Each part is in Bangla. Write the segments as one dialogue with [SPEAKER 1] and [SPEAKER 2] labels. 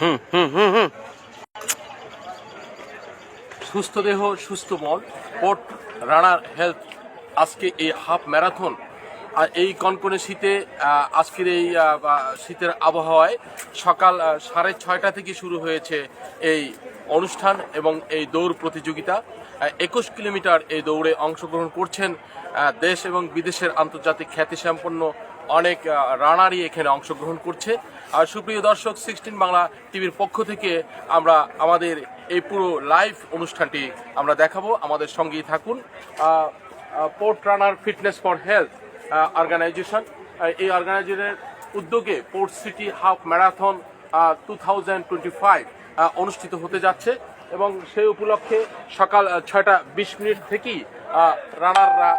[SPEAKER 1] হুম হুম হুম হুম। সুস্থ দেহ, সুস্থ মন। পোর্ট রানার হেলথ আজকে এই হাফ ম্যারাথন। আর এই কনকনে শীতে আজকের এই শীতের আবহাওয়ায় সকাল সাড়ে ছয়টা থেকে শুরু হয়েছে এই অনুষ্ঠান এবং এই দৌড় প্রতিযোগিতা। একুশ কিলোমিটার এই দৌড়ে অংশগ্রহণ করছেন দেশ এবং বিদেশের আন্তর্জাতিক খ্যাতিসম্পন্ন অনেক রানারই এখানে অংশগ্রহণ করছে। আর সুপ্রিয় দর্শক, সিক্সটিন বাংলা টিভির পক্ষ থেকে আমরা আমাদের এই পুরো লাইভ অনুষ্ঠানটি আমরা দেখাবো। আমাদের সঙ্গেই থাকুন port runner fitness for health organization. এই অর্গানাইজেশনের উদ্যোগে port city half marathon two thousand twenty five অনুষ্ঠিত হতে যাচ্ছে এবং সেই উপলক্ষে সকাল ছয়টা বিশ মিনিট থেকেই রানাররা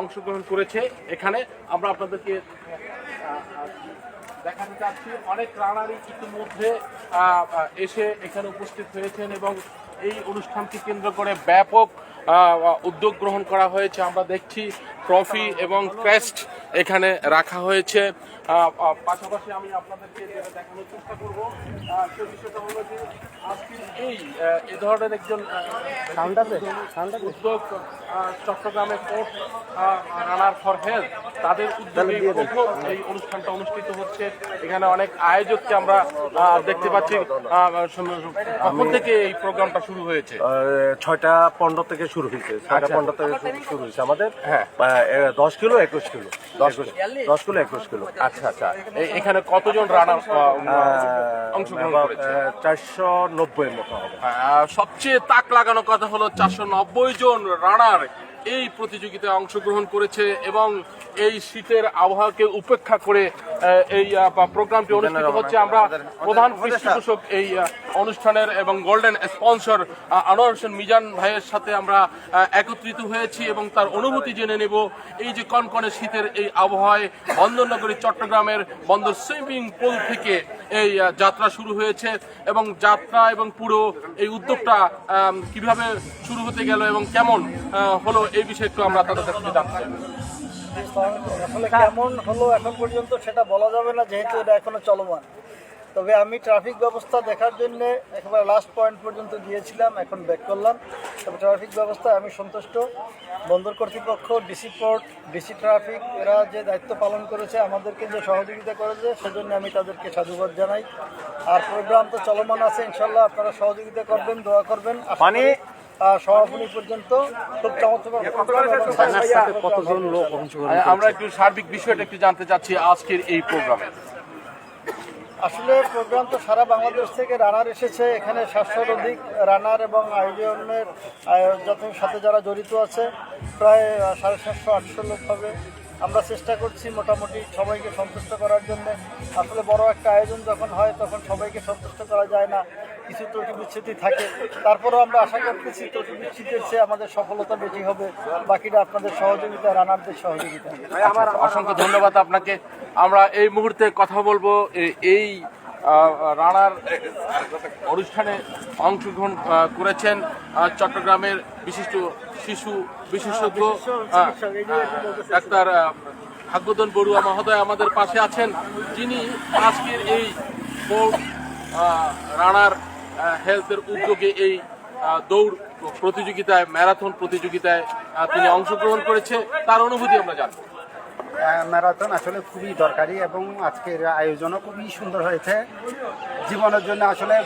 [SPEAKER 1] অংশগ্রহণ করেছে। এখানে আমরা আপনাদেরকে দেখাতে চাচ্ছি অনেক রানারই ইতিমধ্যে এসে এখানে উপস্থিত হয়েছেন এবং এই অনুষ্ঠানকে কেন্দ্র করে ব্যাপক উদ্যোগ গ্রহণ করা হয়েছে। আমরা দেখছি ট্রফি এবং ক্রেস্ট এখানে রাখা হয়েছে। পাশাপাশি আমি আপনাদেরকে দেখানোর চেষ্টা করব সে বিষয়টা হলো যে এই এ ধরনের একজন উদ্যোগ চট্টগ্রামে পোর্ট রানার ফর হেলথ তাদের উদ্যোগে প্রথম এই অনুষ্ঠানটা অনুষ্ঠিত হচ্ছে। এখানে অনেক আয়োজককে আমরা দেখতে পাচ্ছি। কখন থেকে এই প্রোগ্রামটা শুরু হয়েছে?
[SPEAKER 2] ছয়টা পনেরো থেকে শুরু হয়েছে। ছয়টা
[SPEAKER 1] আচ্ছা।
[SPEAKER 2] পনেরো থেকে শুরু- হয়েছে আমাদের।
[SPEAKER 1] হ্যাঁ।
[SPEAKER 2] দশ কিলো একুশ কিলো। দশ কিলো দশ কিলো একুশ কিলো।
[SPEAKER 1] আচ্ছা আচ্ছা। এখানে কতজন রানার অংশগ্রহণ করেছে?
[SPEAKER 2] চারশো নব্বই মতো হবে।
[SPEAKER 1] সবচেয়ে তাক লাগানো কথা হলো চারশো নব্বই জন রানার এই প্রতিযোগিতায় অংশগ্রহণ করেছে এবং এই শীতের আবহাওয়াকে উপেক্ষা করে এই প্রোগ্রামটি অনুষ্ঠিত হচ্ছে। আমরা প্রধান পৃষ্ঠপোষক এই অনুষ্ঠানের এবং গোল্ডেন স্পন্সর আনোয়ার হোসেন মিজান ভাইয়ের সাথে আমরা একত্রিত হয়েছি এবং তার অনুভূতি জেনে নেব। এই যে কনকনে শীতের এই আবহাওয়ায় বন্দরনগরী চট্টগ্রামের বন্দর সুইমিং পুল থেকে এই যাত্রা শুরু হয়েছে এবং যাত্রা এবং পুরো এই উদ্যোগটা কীভাবে শুরু হতে গেল এবং কেমন হলো এই বিষয়ে একটু আমরা তাদের কাছ জানতে চাই।
[SPEAKER 3] আসলে কেমন হলো এখন পর্যন্ত সেটা বলা যাবে না যেহেতু এটা এখনও চলমান। তবে আমি ট্রাফিক ব্যবস্থা দেখার জন্য একেবারে লাস্ট পয়েন্ট পর্যন্ত গিয়েছিলাম এখন ব্যাক করলাম। তবে ট্রাফিক ব্যবস্থায় আমি সন্তুষ্ট। বন্দর কর্তৃপক্ষ ডিসি পোর্ট ডিসি ট্রাফিক এরা যে দায়িত্ব পালন করেছে আমাদেরকে যে সহযোগিতা করেছে সেজন্য আমি তাদেরকে সাধুবাদ জানাই। আর প্রোগ্রাম তো চলমান আছে ইনশাল্লাহ আপনারা সহযোগিতা করবেন দোয়া করবেন।
[SPEAKER 2] মানে
[SPEAKER 3] সমাপনী পর্যন্ত খুব চমৎকার
[SPEAKER 2] কতজন লোক
[SPEAKER 1] আমরা একটু সার্বিক বিষয়টা একটু জানতে চাচ্ছি আজকের এই প্রোগ্রামে।
[SPEAKER 3] আসলে প্রোগ্রাম তো সারা বাংলাদেশ থেকে রানার এসেছে। এখানে সাতশোর অধিক রানার এবং আয়োজনের আয়োজনের সাথে যারা জড়িত আছে প্রায় সাড়ে সাতশো আটশো লোক হবে। আমরা চেষ্টা করছি মোটামুটি সবাইকে সন্তুষ্ট করার জন্য। আসলে বড় একটা আয়োজন যখন হয়, তখন সবাইকে সন্তুষ্ট করা যায় না। কিছু ত্রুটি বিচ্ছুতি থাকে। তারপরেও আমরা আশা করতেছি ত্রুটি বিচ্ছুতির চেয়ে আমাদের সফলতা বেশি হবে। বাকিটা আপনাদের সহযোগিতা, রানারদের সহযোগিতা।
[SPEAKER 1] অসংখ্য ধন্যবাদ আপনাকে। আমরা এই মুহূর্তে কথা বলব এই রানার অনুষ্ঠানে অংশগ্রহণ করেছেন চট্টগ্রামের বিশিষ্ট শিশু বিশেষজ্ঞ ডাক্তার আহ, ভাগ্যদন বড়ুয়া মহোদয় আমাদের পাশে আছেন। যিনি আজকের এই রানার হেলথের উদ্যোগে এই দৌড় প্রতিযোগিতায় ম্যারাথন প্রতিযোগিতায় তিনি অংশগ্রহণ করেছে। তার অনুভূতি আমরা জানব।
[SPEAKER 4] ম্যারাথন আসলে খুবই দরকারি এবং আজকের আয়োজনও খুবই সুন্দর হয়েছে। জীবনের জন্য আসলে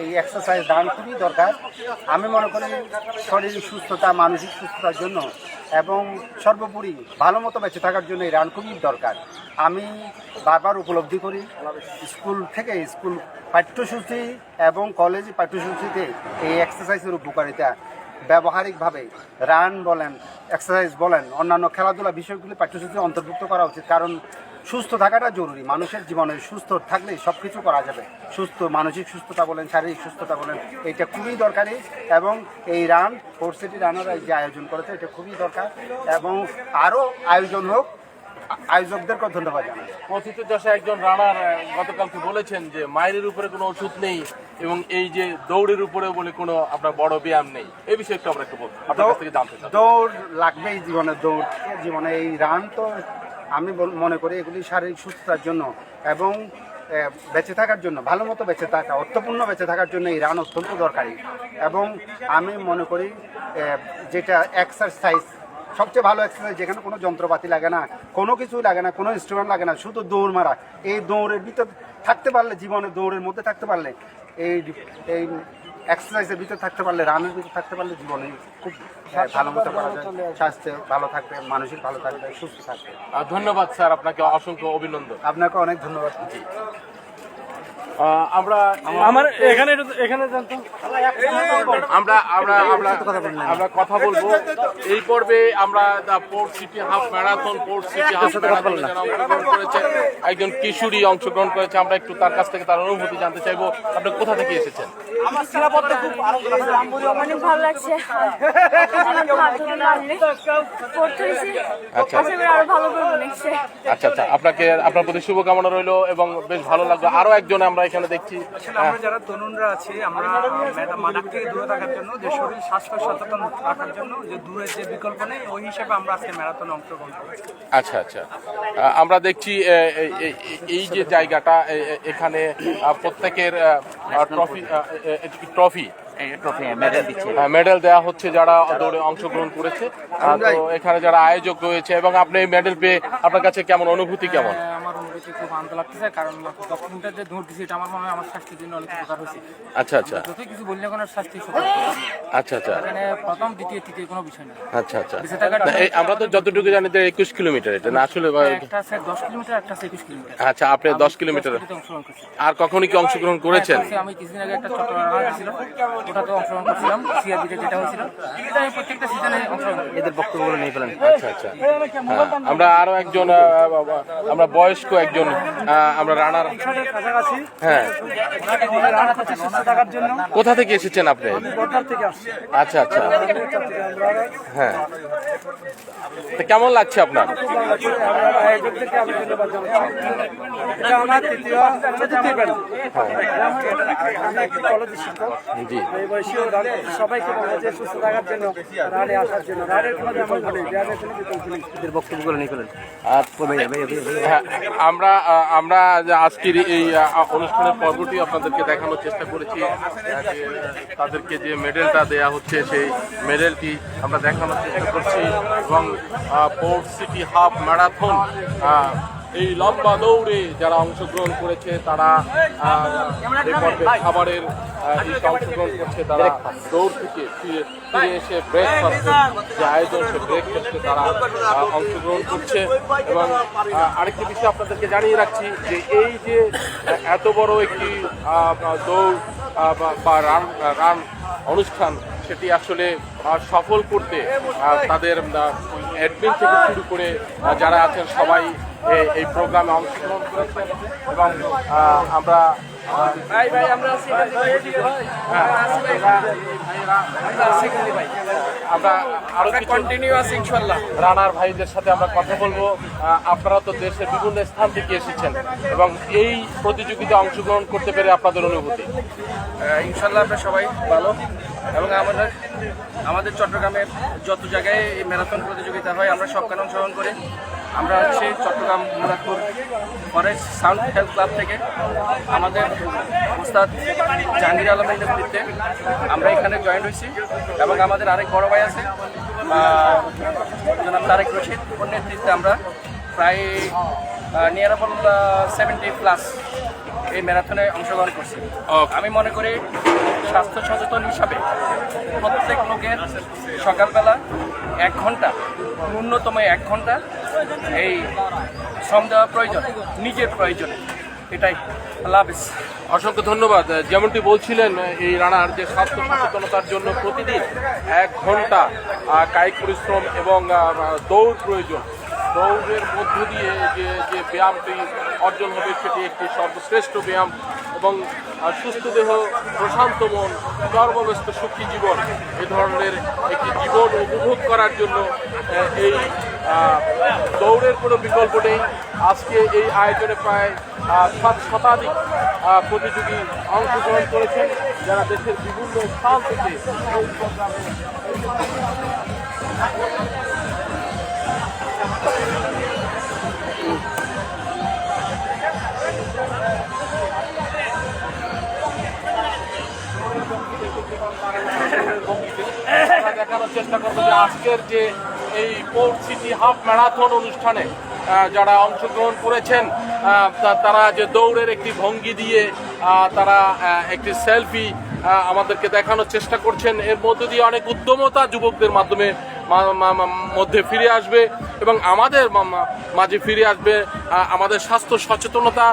[SPEAKER 4] এই এক্সারসাইজ দান খুবই দরকার। আমি মনে করি শরীর সুস্থতা, মানসিক সুস্থতার জন্য এবং সর্বোপরি ভালো মতো বেঁচে থাকার জন্য এই রান খুবই দরকার। আমি বারবার উপলব্ধি করি, স্কুল থেকে স্কুল পাঠ্যসূচি এবং কলেজ পাঠ্যসূচিতে এই এক্সারসাইজের উপকারিতা ব্যবহারিকভাবে রান বলেন এক্সারসাইজ বলেন, অন্যান্য খেলাধুলা বিষয়গুলি পাঠ্যসূচি অন্তর্ভুক্ত করা উচিত। কারণ সুস্থ থাকাটা জরুরি। মানুষের জীবনে সুস্থ থাকলে সব কিছু করা যাবে। সুস্থ মানসিক সুস্থতা বলেন, শারীরিক সুস্থতা বলেন, এটা খুবই দরকারি এবং এই রান ফোর সিটি রানার যে আয়োজন করেছে, এটা খুবই দরকার এবং আরও আয়োজন হোক আ- আয়োজকদেরকে ধন্যবাদ জানাই।
[SPEAKER 1] কথিত দশা একজন রানার গতকালকে বলেছেন যে মায়ের উপরে কোনো ওষুধ নেই এবং এই যে দৌড়ের উপরে বলে কোনো আপনার বড় ব্যায়াম নেই। এই বিষয়ে একটু আমরা একটু বল- আপনার কাছ থেকে জানতে চাই।
[SPEAKER 4] দৌড় লাগবেই জীবনে দৌড় জীবনে এই রান তো আমি মনে করি এগুলি শারীরিক সুস্থতার জন্য এবং বেঁচে থাকার জন্য ভালো মতো বেঁচে থাকা অর্থপূর্ণ বেঁচে থাকার জন্য এই রান অত্যন্ত দরকারি। এবং আমি মনে করি যেটা এক্সারসাইজ সবচেয়ে ভালো এক্সারসাইজ যেখানে কোনো যন্ত্রপাতি লাগে না কোনো কিছুই লাগে না কোনো ইনস্ট্রুমেন্ট লাগে না শুধু দৌড় মারা। এই দৌড়ের ভিতর থাকতে পারলে জীবনে দৌড়ের মধ্যে থাকতে পারলে এই এই এক্সারসাইজের ভিতরে থাকতে পারলে রানের ভিতরে থাকতে পারলে জীবনে খুব আহ, ভালো মতো করা যায়। স্বাস্থ্য ভালো থাকবে মানসিক ভালো থাকবে সুস্থ থাকবে।
[SPEAKER 1] ধন্যবাদ স্যার আপনাকে অসংখ্য অভিনন্দন।
[SPEAKER 4] আপনাকে অনেক ধন্যবাদ।
[SPEAKER 1] আমরা
[SPEAKER 2] আমার এখানে এখানে
[SPEAKER 1] আমরা আমরা আমরা আমরা কথা বলব। এই পর্বে আমরা the port city half marathon port city half marathon অংশগ্রহণ করেছে একজন কিশোরী অংশগ্রহণ করেছে আমরা একটু তার কাছ থেকে তার অনুভূতি জানতে চাইব। আপনি কোথা থেকে এসেছেন?
[SPEAKER 5] অনেক ভালো লাগছে।
[SPEAKER 1] আচ্ছা। আচ্ছা আচ্ছা। আপনাকে আপনার প্রতি শুভকামনা রইল এবং বেশ ভালো লাগল। আরও একজন আমরা এখানে দেখছি
[SPEAKER 6] আসলে আমরা যারা তরুণরা আছে আমরা মাদক থেকে দূরে থাকার জন্য যে শরীর স্বাস্থ্য সচেতন রাখার জন্য যে দূরের যে বিকল্প নেই ওই হিসাবে আমরা আজকে ম্যারাথনে অংশগ্রহণ করেছি।
[SPEAKER 1] আচ্ছা আচ্ছা। আমরা দেখছি এই যে জায়গাটা এখানে প্রত্যেকের ট্রফি ট্রফি মেডেল দেওয়া হচ্ছে যারা দৌড়ে অংশগ্রহণ করেছে। তো এখানে যারা আয়োজক রয়েছে এবং আপনি এই মেডেল পেয়ে আপনার কাছে কেমন অনুভূতি কেমন?
[SPEAKER 7] আমার অনুভূতি খুব আনন্দ লাগতেছে কারণ দশ যে দৌড় দিছি এটা আমার মনে হয় আমার স্বাস্থ্যের জন্য অনেক উপকার হয়েছে।
[SPEAKER 1] আচ্ছা আচ্ছা।
[SPEAKER 7] যতই কিছু বললে কোনো স্বাস্থ্য
[SPEAKER 1] আচ্ছা আচ্ছা।
[SPEAKER 7] এখানে প্রথম দ্বিতীয় তৃতীয় কোনো বিষয় না।
[SPEAKER 1] আচ্ছা আচ্ছা। আমরা তো যতটুকু জানি যে একুশ কিলোমিটার এটা। না আসলে বা-
[SPEAKER 7] একটা আছে দশ কিলোমিটার একটা আছে একুশ কিলোমিটার।
[SPEAKER 1] আচ্ছা আপনি দশ কিলোমিটার আর কখনই কি অংশগ্রহণ করেছেন?
[SPEAKER 7] হ্যাঁ, আমি কিছুদিন আগে একটা ছিল ওটাতে অংশগ্রহণ করছিলাম সিআরবিতে যেটা হয়েছিল। এটা আমি প্রত্যেকটা সিজনে অংশগ্রহণ করি।
[SPEAKER 2] এদের বক্তব্য নিয়ে ফেলেন।
[SPEAKER 1] আচ্ছা আচ্ছা। হ্যাঁ, আমরা আরও একজন আমরা বয়স্ক একজন আমরা রানার।
[SPEAKER 3] কাছাকাছি
[SPEAKER 1] হ্যাঁ।
[SPEAKER 3] রান করছি সুস্থ থাকার জন্য
[SPEAKER 1] কোথা থেকে এসেছেন আপনি? আচ্ছা আচ্ছা। হ্যাঁ। তো কেমন লাগছে আপনার?
[SPEAKER 3] শিক্ষক
[SPEAKER 1] জি।
[SPEAKER 3] এই বয়সীয় সবাইকে বলা যে সুস্থ থাকার জন্য রানে আসার জন্য রানের কোনো যেমন বলি রানের কোনো বিকল্প নেই
[SPEAKER 2] বক্তব্যগুলো নিয়ে ফেলেন
[SPEAKER 1] হ্যাঁ, আমরা আমরা যে আজকের এই অনুষ্ঠানের পর্বটি আপনাদেরকে দেখানোর চেষ্টা করেছি তাদেরকে যে মেডেলটা দেয়া হচ্ছে সেই মেডেলটি আমরা দেখানোর চেষ্টা করছি এবং পোর্ট সিটি হাফ ম্যারাথন এই লম্বা দৌড়ে যারা অংশগ্রহণ করেছে, তারা খাবারের অংশগ্রহণ করছে, তারা দৌড় থেকে ফিরে এসে ব্রেকফাস্টের যে আয়োজন, সে ব্রেকফাস্টে তারা অংশগ্রহণ করছে। এবং আরেকটি বিষয় আপনাদেরকে জানিয়ে রাখছি যে এই যে এত বড় একটি দৌড় বা রান রান অনুষ্ঠান সেটি আসলে সফল করতে তাদের অ্যাডমিন থেকে শুরু করে যারা আছেন সবাই এই প্রোগ্রামে অংশগ্রহণ করেছেন। এবং আহ, আমরা আহ, আমরা আরও কন্টিনিউ আছি ইনশাল্লাহ রানার ভাইদের সাথে আমরা কথা বলব। আপনারা তো দেশের বিভিন্ন স্থান থেকে এসেছেন এবং এই প্রতিযোগিতায় অংশগ্রহণ করতে পেরে আপনাদের অনুভূতি?
[SPEAKER 6] ইনশাল্লাহ আমরা সবাই ভালো। এবং আমাদের আমাদের চট্টগ্রামে যত জায়গায় এই ম্যারাথন প্রতিযোগিতা হয় আমরা সবখানে অংশগ্রহণ করি। আমরা হচ্ছে Chittagong Muradpur forest sound health club থেকে। আমাদের উস্তাদ জাহাঙ্গীর আলমের নেতৃত্বে আমরা এখানে জয়েন হয়েছি এবং আমাদের আরেক বড় ভাই আছে জনাব তারেক রশিদ। ওর নেতৃত্বে আমরা প্রায় নিয়ার অ্যাবাউট সেভেন্টি প্লাস এই ম্যারাথনে অংশগ্রহণ করছি। আমি মনে করি স্বাস্থ্য সচেতন হিসাবে প্রত্যেক লোকের সকালবেলা এক ঘণ্টা ন্যূনতম এক ঘণ্টা এই শ্রম দেওয়া প্রয়োজন, নিজের প্রয়োজনে। এটাই। আল্লাহ
[SPEAKER 1] অসংখ্য ধন্যবাদ। যেমনটি বলছিলেন এই রানার যে স্বাস্থ্য সচেতনতার জন্য প্রতিদিন এক ঘণ্টা কায়িক পরিশ্রম এবং দৌড় প্রয়োজন। দৌড়ের মধ্য দিয়ে যে যে ব্যায়ামটি অর্জন হবে, সেটি একটি সর্বশ্রেষ্ঠ ব্যায়াম এবং সুস্থ দেহ, প্রশান্ত মন কর্মব্যস্ত সুখী জীবন, এ ধরনের একটি জীবন উপভোগ করার জন্য এই দৌড়ের কোনো বিকল্প নেই। আজকে এই আয়োজনে প্রায় সাত শতাধিক প্রতিযোগী অংশগ্রহণ করেছেন, যারা দেশের বিভিন্ন স্থান থেকে দেখানোর চেষ্টা করব যে আজকের যে এই পোর্ট সিটি হাফ ম্যারাথন অনুষ্ঠানে যারা অংশগ্রহণ করেছেন তারা যে দৌড়ের একটি ভঙ্গি দিয়ে তারা একটি সেলফি আমাদেরকে দেখানোর চেষ্টা করছেন। এর মধ্য দিয়ে অনেক উদ্যমতা যুবকদের মাধ্যমে মধ্যে ফিরে আসবে এবং আমাদের মাঝে ফিরে আসবে আমাদের স্বাস্থ্য সচেতনতা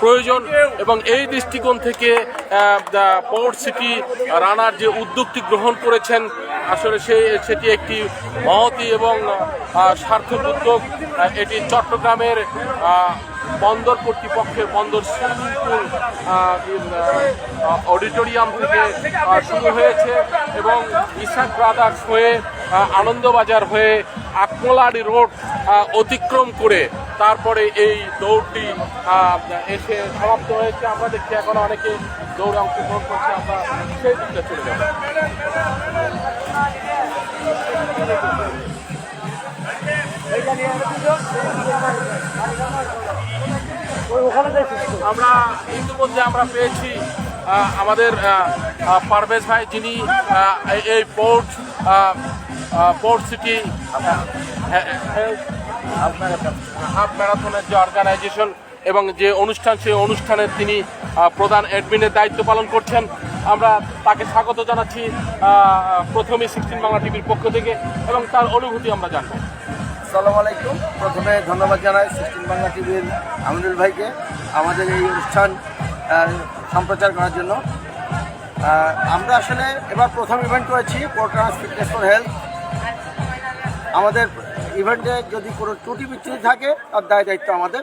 [SPEAKER 1] প্রয়োজন এবং এই দৃষ্টিকোণ থেকে পোর্ট সিটি রানার যে উদ্যোগটি গ্রহণ করেছেন, আসলে সে, সেটি একটি মহতি এবং সার্থক উদ্যোগ। এটি চট্টগ্রামের বন্দর কর্তৃপক্ষের বন্দর সুইমিং অডিটোরিয়াম থেকে শুরু হয়েছে এবং ইসাক ব্রাদার্স হয়ে আনন্দবাজার হয়ে আকমলাড়ি রোড অতিক্রম করে তারপরে এই দৌড়টি এসে সমাপ্ত হয়েছে। আমরা দেখছি এখন অনেকে দৌড় অংশগ্রহণ করছে, আমরা সেই দিকটা চলে যাব। আমরা ইতিমধ্যে আমরা পেয়েছি আমাদের পারভেজ ভাই, যিনি এই- পোর্ট পোর্ট সিটি হাফ ম্যারাথনের যে অর্গানাইজেশন এবং যে অনুষ্ঠান, সেই অনুষ্ঠানের তিনি প্রধান অ্যাডমিনের দায়িত্ব পালন করছেন। আমরা তাকে স্বাগত জানাচ্ছি প্রথমে সিক্সটিন বাংলা টিভির পক্ষ থেকে এবং তার অনুভূতি আমরা জানব।
[SPEAKER 8] সালাম আলাইকুম। প্রথমে ধন্যবাদ জানাই সিক্সটিন বাংলা টিভির আমিনুল ভাইকে আমাদের এই অনুষ্ঠান সম্প্রচার করার জন্য। আমরা আসলে এবার প্রথম ইভেন্ট করেছি পোর্টাস ফিটনেস ফর হেলথ আমাদের ইভেন্টে যদি কোনো ত্রুটি বিচ্ছুটি থাকে, তার দায় দায়িত্ব আমাদের।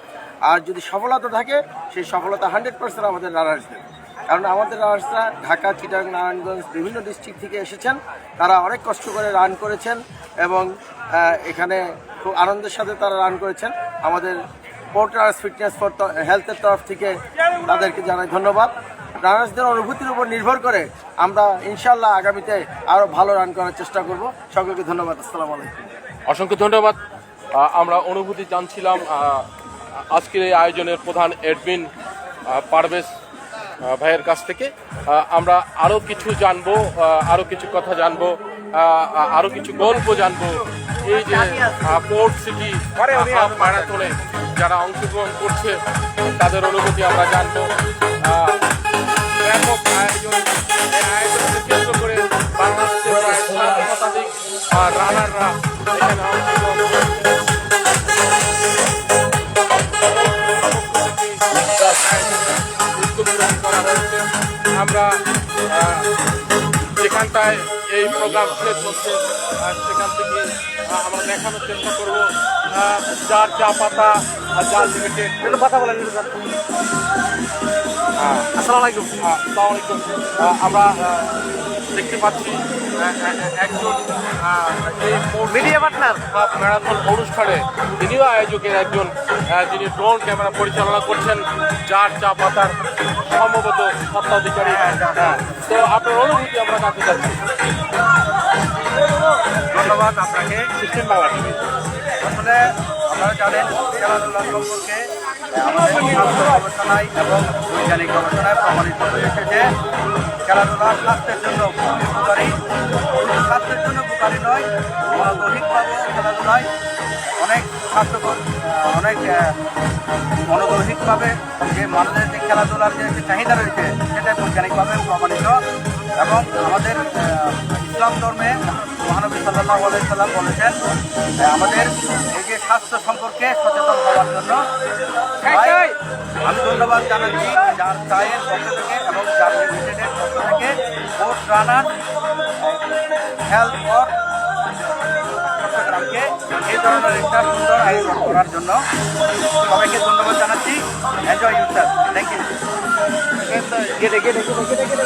[SPEAKER 8] আর যদি সফলতা থাকে, সেই সফলতা হান্ড্রেড পার্সেন্ট আমাদের রানার্সদের কারণ আমাদের রানার্সরা ঢাকা চিটাং নারায়ণগঞ্জ বিভিন্ন ডিস্ট্রিক্ট থেকে এসেছেন। তারা অনেক কষ্ট করে রান করেছেন এবং এখানে খুব আনন্দের সাথে তারা রান করেছেন। আমাদের পোর্টার্স ফিটনেস ফর হেলথের তরফ থেকে তাদেরকে জানাই ধন্যবাদ। রানার্সদের অনুভূতির উপর নির্ভর করে আমরা ইনশাল্লাহ আগামীতে আরও ভালো রান করার চেষ্টা করব। সকলকে ধন্যবাদ। আসসালামু আলাইকুম।
[SPEAKER 1] অসংখ্য ধন্যবাদ। আমরা অনুভূতি জানছিলাম আজকের এই আয়োজনের প্রধান এডমিন পারভেজ ভাইয়ের কাছ থেকে। আমরা আরও কিছু জানব আরও কিছু কথা জানব আরও কিছু গল্প জানব। এই যে পোর্ট সিটি ম্যারাথনে যারা অংশগ্রহণ করছে তাদের অনুভূতি আমরা জানব। ব্যাপক আয়োজন এই রানাররা আমরা যেখানটায় এই প্রোগ্রাম হচ্ছে আহ, সেখান থেকে আমরা দেখানোর চেষ্টা করব যার চা পাতা আর যার লিমিটেড কথা বলেন আসসালামু আলাইকুম। আসসালামু আলাইকুম। আমরা দেখতে পাচ্ছি একজন মিডিয়া পার্টনার। ম্যারাথন অনুষ্ঠানে তিনিও আয়োজকের একজন যিনি ড্রোন ক্যামেরা পরিচালনা করছেন যার চা পাতার সম্ভবত স্বত্বাধিকারী। হ্যাঁ, তো আপনার অনুভূতি আমরা জানতে চাচ্ছি।
[SPEAKER 9] ধন্যবাদ আপনাকে।
[SPEAKER 1] System Bangla TV.
[SPEAKER 9] আসলে আপনারা জানেন খেলাধুলা সম্পর্কে গবেষণায় এবং বৈজ্ঞানিক গবেষণায় প্রমাণিত হয়েছে যে খেলাধুলা স্বাস্থ্যের জন্য উপকারী স্বাস্থ্যের জন্য উপকারী নয় মনোদৈহিকভাবে খেলাধুলায় অনেক স্বাস্থ্যকর অনেক মনোদৈহিকভাবে যে মানুষের যে খেলাধুলার যে চাহিদা রয়েছে সেটা বৈজ্ঞানিকভাবে প্রমাণিত এবং আমাদের ইসলাম ধর্মে মহানবী সাল্লাহ সাল্লাম বলেছেন আমাদের এই যে স্বাস্থ্য সম্পর্কে সচেতন হওয়ার জন্য আমি ধন্যবাদ জানাচ্ছি যার চায়ের পক্ষ থেকে এবং যার লিমিটেডের পক্ষ থেকে পোস্ট রানার হেলথ ফর চট্টগ্রামকে এই ধরনের একটা সুন্দর আয়োজন করার জন্য সবাইকে ধন্যবাদ জানাচ্ছি। Enjoy your sir thank you গেটে গেটে গেটে গেটে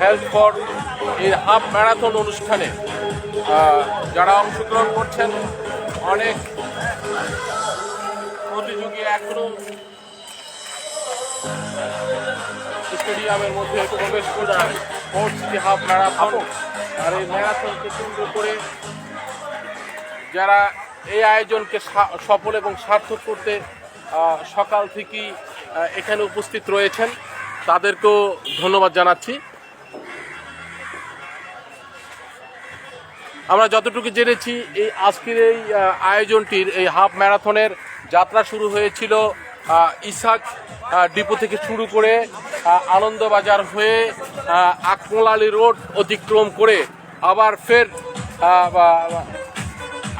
[SPEAKER 1] হেলথ ফর এই হাফ ম্যারাথন অনুষ্ঠানে যারা অংশগ্রহণ করছেন, অনেক প্রতিযোগী এখনও স্টেডিয়ামের মধ্যে প্রবেশ ফোর্ট সিটি হাফ ম্যারাথন আর এই ম্যারাথনকে কেন্দ্র করে যারা এই আয়োজনকে সফল এবং সার্থক করতে সকাল থেকেই এখানে উপস্থিত রয়েছেন, তাদেরকেও ধন্যবাদ জানাচ্ছি। আমরা যতটুকু জেনেছি এই আজকের এই আয়োজনটির এই হাফ ম্যারাথনের যাত্রা শুরু হয়েছিল ইসাক ডিপো থেকে শুরু করে আনন্দবাজার হয়ে আকমলালি রোড অতিক্রম করে আবার ফের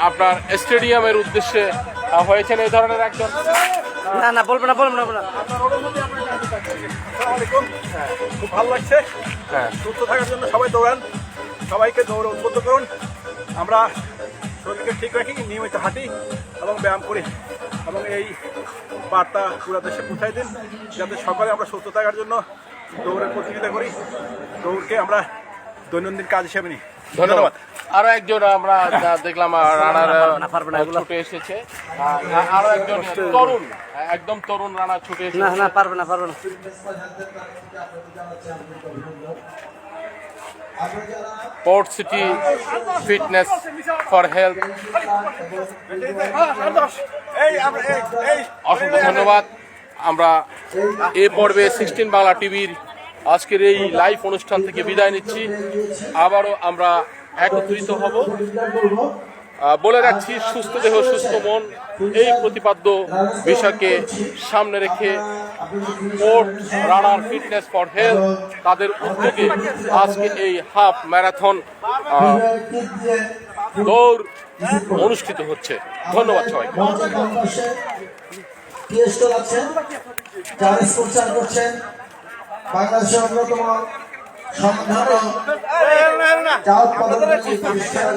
[SPEAKER 1] আপনার স্টেডিয়ামের উদ্দেশ্যে হয়েছেন এই ধরনের একজন
[SPEAKER 7] না না বলব না বলব না বলব না।
[SPEAKER 2] খুব ভালো লাগছে।
[SPEAKER 1] হ্যাঁ।
[SPEAKER 2] সুস্থ থাকার জন্য সবাই দৌড়ান। সবাইকে দৌড়ে উদ্বুদ্ধ করুন। আমরা শরীরকে ঠিক রাখি নিয়মিত হাঁটি এবং ব্যায়াম করি। এবং এই বার্তা পুরো দেশে পৌঁছাই দিন যাতে সকালে আমরা সুস্থ থাকার জন্য দৌড়ের প্রতিযোগিতা করি। দৌড়কে আমরা দৈনন্দিন কাজ হিসেবে নিই।
[SPEAKER 1] ধন্যবাদ। আরও একজন আমরা দেখলাম রানার ছুটে এসেছে। আরও একজন তরুণ একদম তরুণ রানা ছুটে এসেছে
[SPEAKER 7] না না পারবে না পারবে না।
[SPEAKER 1] Port city fitness for health অসংখ্য ধন্যবাদ। আমরা এ পর্বে সিক্সটিন বাংলা টিভির আজকের এই লাইভ অনুষ্ঠান থেকে বিদায় নিচ্ছি। আবারও আমরা একত্রিত হব। বলে রাখছি সুস্থ দেহ সুস্থ মন এই প্রতিপাদ্য বিষয়কে সামনে রেখে sport runner fitness for health তাদের উদ্যোগে আজকে এই হাফ ম্যারাথন দৌড় অনুষ্ঠিত হচ্ছে ধন্যবাদ সবাইকে
[SPEAKER 8] করছেন বাংলাদেশের অন্যতম চা প্রতিষ্ঠান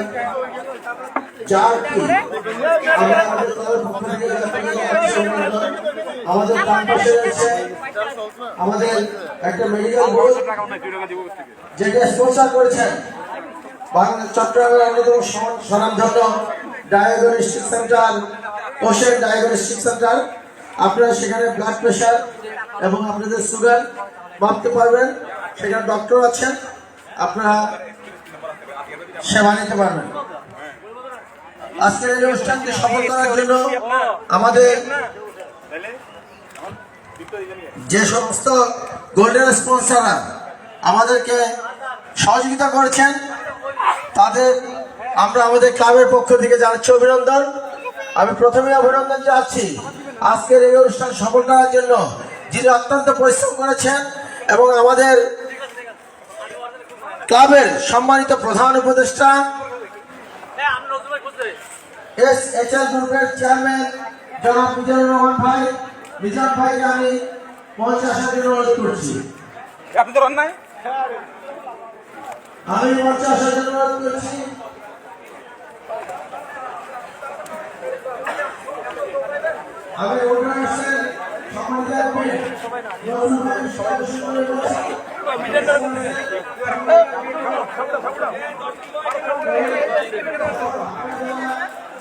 [SPEAKER 8] আমাদের একটা মেডিকেল বোর্ড করেছেন চট্টগ্রামের সেন্টার সেন্টার আপনারা সেখানে ব্লাড প্রেশার এবং আপনাদের সুগার মাপতে পারবেন। সেখানে ডক্টর আছেন। আপনারা সেবা নিতে পারবেন। আজকের এই অনুষ্ঠানকে সফল করার জন্য আমাদের যে সমস্ত গোল্ডেন স্পন্সাররা আমাদেরকে সহযোগিতা করেছেন, তাদের আমরা আমাদের ক্লাবের পক্ষ থেকে জানাচ্ছি অভিনন্দন। আমি প্রথমে অভিনন্দন জানাচ্ছি আজকের এই অনুষ্ঠান সফল করার জন্য যিনি অত্যন্ত পরিশ্রম করেছেন এবং আমাদের ক্লাবের সম্মানিত প্রধান উপদেষ্টা এস এইচ এল গ্রুপের চেয়ারম্যান জনাব মিজানুর রহমান ভাই মিজান ভাইকে আমি মঞ্চে আসার জন্য অনুরোধ করছি
[SPEAKER 2] আপনি তো রান্নায়
[SPEAKER 8] আমি মঞ্চে আসার জন্য অনুরোধ করছি আমি অর্গানাইজেশন সম্মানিত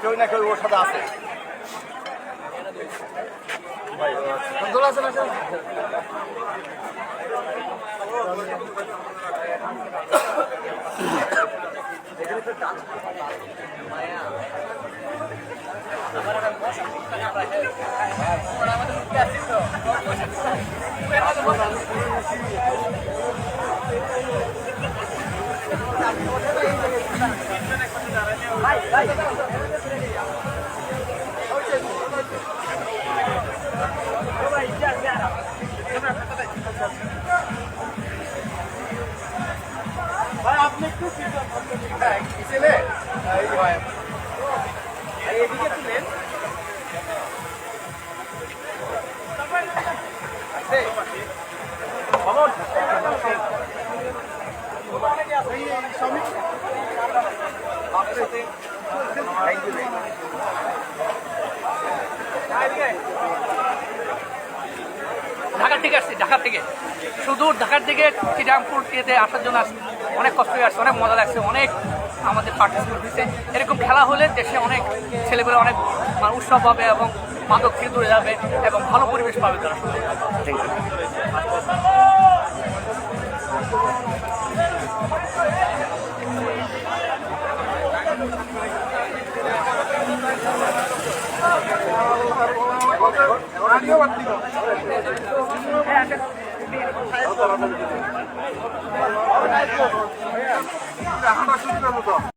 [SPEAKER 2] কেউ না কেউ ওর সাথে আছে। মায়া।
[SPEAKER 6] আমাদের ঢাকা থেকে আসছি ঢাকা থেকে সুদূর ঢাকার থেকে চিরামপুর ইয়েতে আসার জন্য আসছি অনেক কষ্ট হয়ে আসছে, অনেক মজা লাগছে, অনেক আমাদের পার্টিসিপেট হয়েছে। এরকম খেলা হলে দেশে অনেক ছেলেপেলে, অনেক উৎসব পাবে এবং মাদক থেকে দূরে যাবে এবং ভালো পরিবেশ পাবে তারা। আমরা শুনতে মতো